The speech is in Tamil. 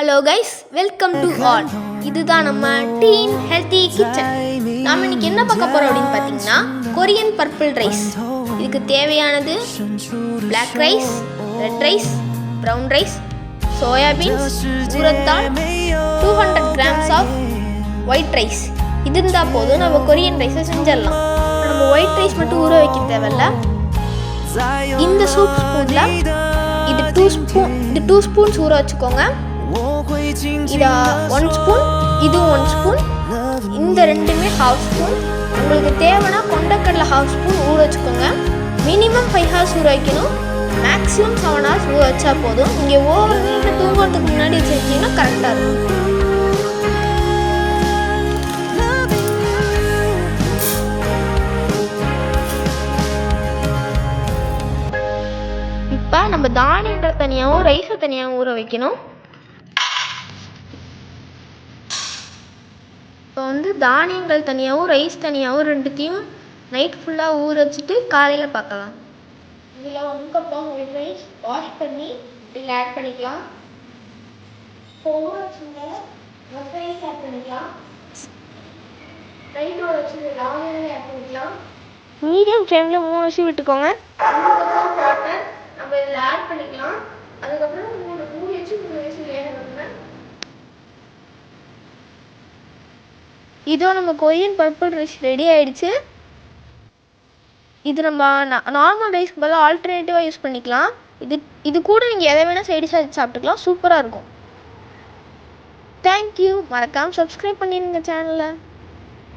Hello guys welcome to all இதுதான் நம்ம டீன் ஹெல்த்தி கிச்சன் நாம இன்னைக்கு என்ன பார்க்க போறோம் அப்படின்னு பார்த்தீங்கன்னா கொரியன் பர்பிள் ரைஸ் இதுக்கு தேவையானது black rice red rice brown rice soybeans சூரத்தால் two hundred grams of white rice இது இருந்தால் போதும். நம்ம கொரியன் ரைஸை செஞ்சிடலாம். நம்ம ஒயிட் ரைஸ் மட்டும் ஊற வைக்க தேவையில்ல. இந்த சூப் ஸ்பூனில் இது டூ ஸ்பூன் இது டூ ஸ்பூன்ஸ் ஊற வச்சுக்கோங்க. இதை ஒன் ஸ்பூன் இது ஒன் ஸ்பூன் இந்த ரெண்டுமே ஹாஃப் ஸ்பூன் உங்களுக்கு தேவைன்னா கொண்டக்கடலை ஹாஃப் ஸ்பூன் ஊற வச்சுக்கோங்க. மினிமம் ஃபைவ் ஹவர்ஸ் ஊற வைக்கணும். மேக்ஸிமம் செவன் ஹவர்ஸ் ஊற வச்சா போதும். நீங்கள் ஓவர் நைட்டு தூங்குறதுக்கு முன்னாடி செஞ்சீங்கன்னா கரெக்டாக இருக்கும். இப்போ நம்ம தானியங்கள் தனியாகவும் ரைஸை தனியாகவும் ஊற வைக்கணும். இப்போ வந்து தானியங்கள் தனியாகவும் ரைஸ் தனியாகவும் ரெண்டுத்தையும் நைட் ஃபுல்லாக ஊற வச்சுட்டு காலையில் பார்க்கலாம். இதில் one cup of white rice wash பண்ணி இதில் ஆட் பண்ணிக்கலாம். இப்போ ஊற மொத்த ரைஸ் ஆட் பண்ணிக்கலாம். வச்சுருந்த தானியங்களை ஆட் பண்ணிக்கலாம். மீடியம் ஃப்ளேமில் மூணு வச்சு விட்டுக்கோங்க அதுக்கப்புறம் வாட்டர் நம்ம இதில் ஆட் பண்ணிக்கலாம் அதுக்கப்புறம் மூணு மூடி வச்சு மூணு வயசு வேக வைங்க இதோ நம்ம கொரியன் பர்பிள் ரைஸ் ரெடி ஆயிடுச்சு. இது நம்ம நார்மல் ரைஸ்க்கு பதிலாக ஆல்டர்னேட்டிவாக யூஸ் பண்ணிக்கலாம். இது இது கூட நீங்கள் எதை வேணால் சைடு வச்சு சாப்பிட்டுக்கலாம். சூப்பராக இருக்கும். தேங்க்யூ மறக்காமல் சப்ஸ்கிரைப் பண்ணிடுங்க சேனலை